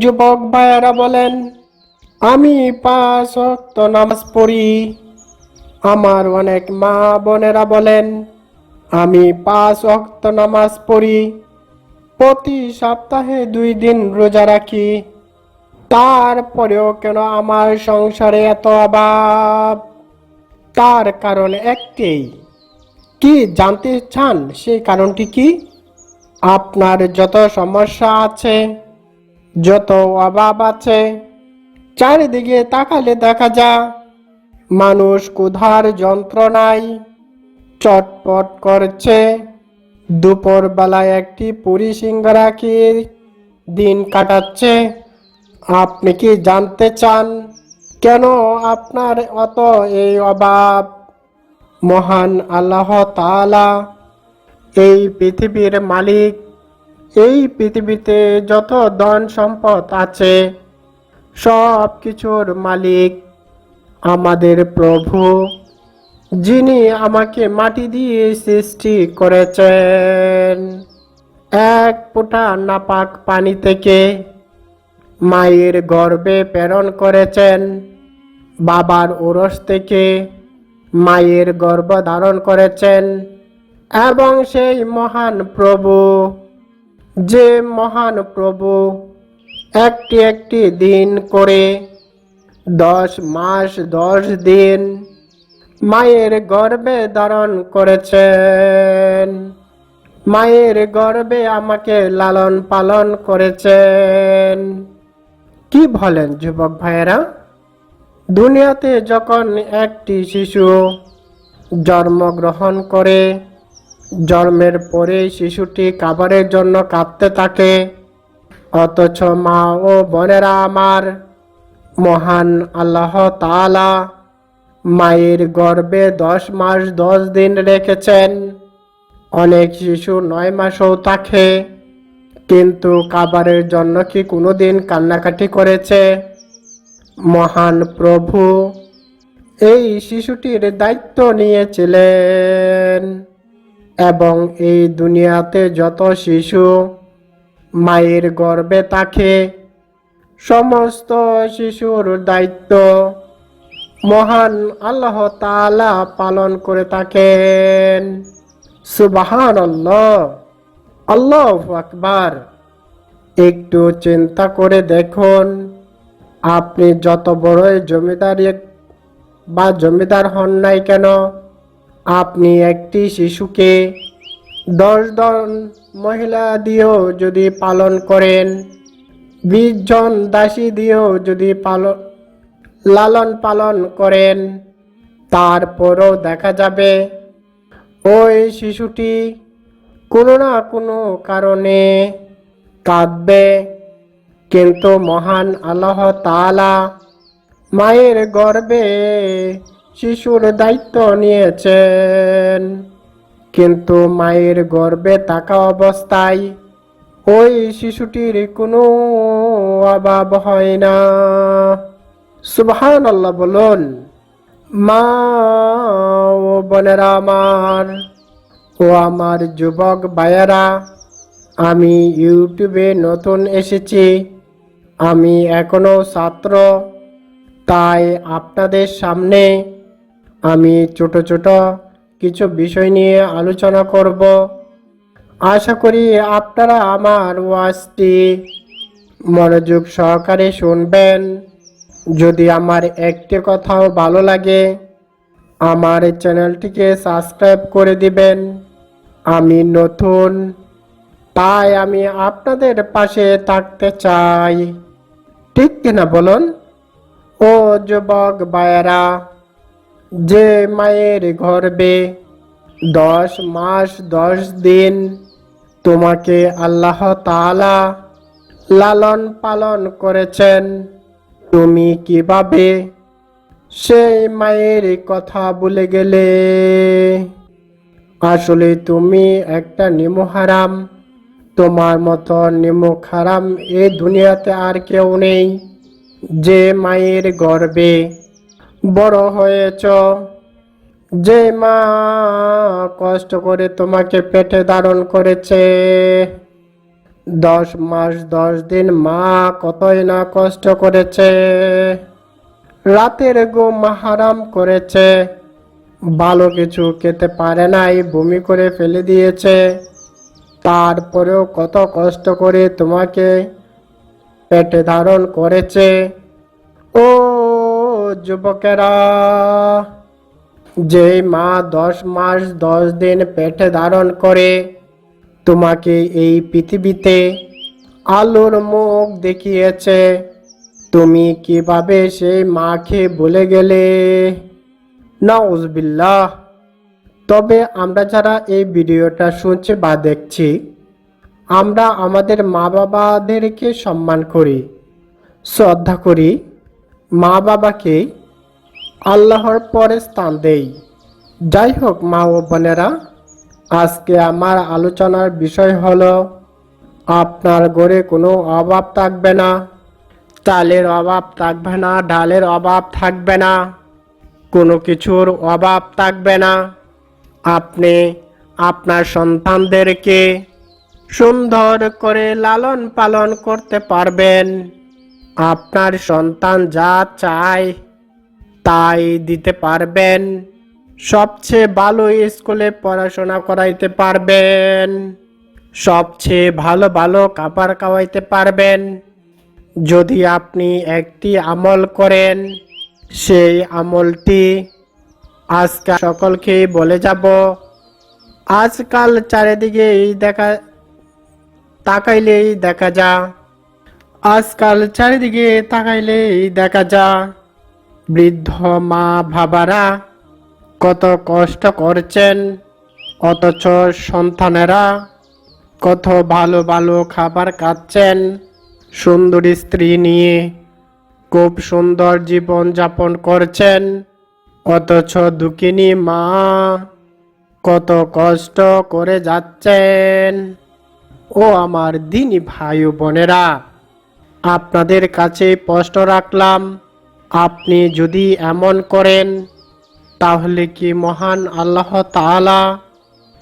যুবক ভাইয়েরা বলেন, আমি পাঁচ ওয়াক্ত নামাজ পড়ি। আমার অনেক মা বোনেরা বলেন, আমি পাঁচ ওয়াক্ত নামাজ পড়ি। প্রতি সপ্তাহে দুই দিন রোজা রাখি। তারপরেও কেন আমার সংসারে এত অভাব? তার কারণ একটাই কি জানতে চান সেই কারণটি কি? আপনার যত সমস্যা আছে যত অভাব আছে, চারিদিকে তাকালে দেখা যা মানুষ ক্ষুধার যন্ত্রণায় চটপট করছে। দুপুর বেলায় একটি পুরি সিঙ্গারা খেয়ে দিন কাটাচ্ছে। আপনি কি জানতে চান কেন আপনার অত এই অভাব? মহান আল্লাহ তাআলা এই পৃথিবীর মালিক এই পৃথিবীতে যত ধন সম্পদ আছে, সব কিছুর মালিক আমাদের প্রভু, যিনি আমাকে মাটি দিয়ে সৃষ্টি করেছেন। এক ফোঁটা নাপাক পানি থেকে মায়ের গর্ভে প্রেরণ করেছেন। বাবার ওরস থেকে মায়ের গর্ভ ধারণ করেছেন। এবং সেই মহান প্রভু যে মহান প্রভু একটি একটি দিন করে দশ মাস, দশ দিন মায়ের গর্ভে ধারণ করেছেন। মায়ের গর্বে আমাকে লালন পালন করেছেন। কি বলেন যুবক ভাইয়েরা? দুনিয়াতে যখন একটি শিশু জন্মগ্রহণ করে জন্মের পরে শিশুটি খাবারের জন্য কাঁদতে থাকে। অথচ মা ও বোনেরা আমার মহান আল্লাহ তাআলা মায়ের গর্ভে দশ মাস দশ দিন রেখেছেন। অনেক শিশু নয় মাসও থাকে। কিন্তু খাবারের জন্য কি কোনো দিন কান্নাকাটি করেছে? মহান প্রভু, এই শিশুটির দায়িত্ব নিয়েছিলেন। এবং এই দুনিয়াতে যত শিশু মায়ের গর্বে থাকে, সমস্ত শিশুর দায়িত্ব মহান আল্লাহ তাআলা পালন করে থাকেন। সুবাহান আল্লাহ আল্লাহ আকবার। একটু চিন্তা করে দেখুন, আপনি যত বড়ই জমিদারি বা জমিদার হন নাই কেন? আপনি একটি শিশুকে দশ জন মহিলা দিয়েও যদি পালন করেন, বিশ জন দাসী দিয়েও যদি পালন লালন পালন করেন, তারপরও দেখা যাবে ওই শিশুটি কোনো না কোনো কারণে কাঁদবে। কিন্তু মহান আল্লাহ তাআলা মায়ের গর্ভে শিশুর দায়িত্ব নিয়েছেন। কিন্তু মায়ের গর্ভে থাকা অবস্থায় ওই শিশুটির কোনো অভাব হয় না। সুবহান আল্লাহ বলুন, মা ও বোনেরা আমার ও আমার যুবক ভাইয়েরা, আমি ইউটিউবে নতুন এসেছি। আমি এখনও ছাত্র, তাই আপনাদের সামনে আমি ছোট ছোট কিছু বিষয় নিয়ে আলোচনা করব। আশা করি আপনারা আমার ওয়াজটি মনোযোগ সহকারে শুনবেন। যদি আমার একটি কথাও ভালো লাগে, আমার চ্যানেলটিকে সাবস্ক্রাইব করে দিবেন। আমি নতুন, তাই আমি আপনাদের পাশে থাকতে চাই। ঠিক কিনা বলুন? ও যুবক বায়েরা যে মায়ের গর্বে দশ মাস, দশ দিন তোমাকে আল্লাহ তাআলা লালন পালন করেছেন। তুমি কীভাবে সেই মায়ের কথা ভুলে গেলে? আসলে তুমি একটা নিমহারাম তোমার মতো নিমুখ হারাম এ দুনিয়াতে আর কেউ নেই। যে মায়ের গর্বে বড় হয়েছ। যে মা কষ্ট করে তোমাকে পেটে ধারণ করেছে। দশ মাস, দশ দিন মা কতই না কষ্ট করেছে। রাতের ঘুম হারাম করেছে। ভালো কিছু খেতে পারে নাই, বমি করে ফেলে দিয়েছে। তারপরেও কত কষ্ট করে তোমাকে পেটে ধারণ করেছে। ও যুবকেরা যে মা দশ মাস দশ দিন পেটে ধারণ করে, তোমাকে এই পৃথিবীতে আলোর মুখ দেখিয়েছে। তুমি কীভাবে সেই মাকে ভুলে গেলে? না নাউজবিল্লাহ। তবে আমরা যারা এই ভিডিওটা শুনছি বা দেখছি, আমরা আমাদের মা বাবাদেরকে সম্মান করি, শ্রদ্ধা করি মা বাবাকে আল্লাহর পরে স্থান দেই। যাই হোক মা ও বোনেরা, আজকে আমার আলোচনার বিষয় হলো, আপনার ঘরে কোনো অভাব থাকবে না, চালের অভাব থাকবে না, ডালের অভাব থাকবে না, কোনো কিছুর অভাব থাকবে না। আপনি আপনার সন্তানদেরকে সুন্দর করে লালন পালন করতে পারবেন। আপনার সন্তান যা চায় তাই দিতে পারবেন। সবচেয়ে ভালো স্কুলে পড়াশোনা করাইতে পারবেন। সবচেয়ে ভালো ভালো খাবার খাওয়াইতে পারবেন। যদি আপনি একটি আমল করেন, সেই আমলটি আজকাল সকলকে বলে যাব। আজকাল চারিদিকে এই দেখা, তাকাইলেই দেখা যা আজকাল চারিদিকে তাকাইলেই দেখা যা বৃদ্ধ মা বাবারা কত কষ্ট করছেন, অথচ সন্তানেরা কত ভালো ভালো খাবার খাচ্ছেন, সুন্দরী স্ত্রী নিয়ে খুব সুন্দর জীবন যাপন করছেন, অথচ দুঃখিনী মা কত কষ্ট করে যাচ্ছেন। ও আমার দিনী ভাই বোনেরা আপনাদের কাছে প্রশ্ন রাখলাম, আপনি যদি এমন করেন, তাহলে কি মহান আল্লাহ তাআলা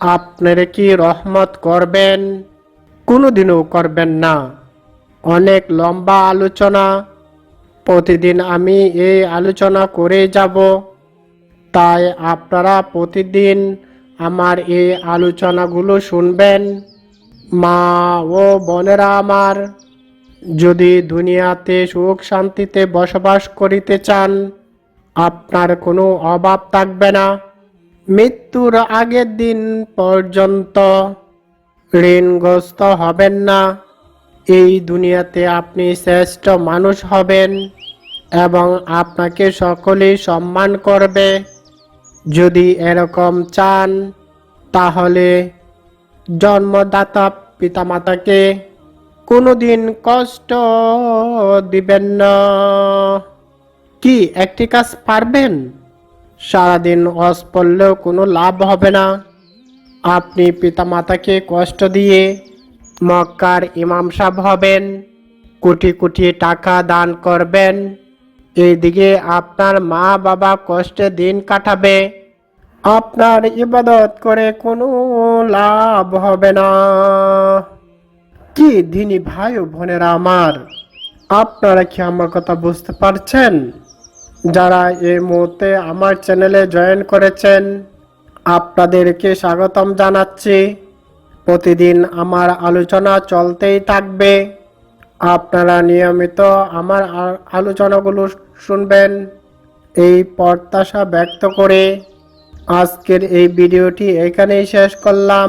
আপনার কি রহমত করবেন? কোনোদিনও করবেন না। অনেক লম্বা আলোচনা। প্রতিদিন আমি এই আলোচনা করে যাব। তাই আপনারা প্রতিদিন আমার এই আলোচনাগুলো শুনবেন। মা ও বোনেরা আমার যদি দুনিয়াতে সুখ শান্তিতে বসবাস করিতে চান, আপনার কোনো অভাব থাকবে না। মৃত্যুর আগের দিন পর্যন্ত ঋণগ্রস্ত হবেন না। এই দুনিয়াতে আপনি শ্রেষ্ঠ মানুষ হবেন এবং আপনাকে সকলেই সম্মান করবে। যদি এরকম চান, তাহলে জন্মদাতা পিতামাতাকে কোনোদিন কষ্ট দিবেন না। কি, একটি কাজ পারবেন? সারাদিন অস পড়লেও কোনো লাভ হবে না। আপনি পিতামাতাকে কষ্ট দিয়ে মক্কার ইমাম সাহেব হবেন, কোটি কোটি টাকা দান করবেন। এইদিকে আপনার মা বাবা কষ্টে দিন কাটাবে। আপনার ইবাদত করে কোনো লাভ হবে না। কি দিনী ভাই ও বোনেরা আমার? আপনারা কি আমার কথা বুঝতে পারছেন? যারা এই মুহূর্তে আমার চ্যানেলে জয়েন করেছেন, আপনাদেরকে স্বাগতম জানাচ্ছি। প্রতিদিন আমার আলোচনা চলতেই থাকবে। আপনারা নিয়মিত আমার আলোচনাগুলো শুনবেন। এই প্রত্যাশা ব্যক্ত করে আজকের এই ভিডিওটি এখানেই শেষ করলাম।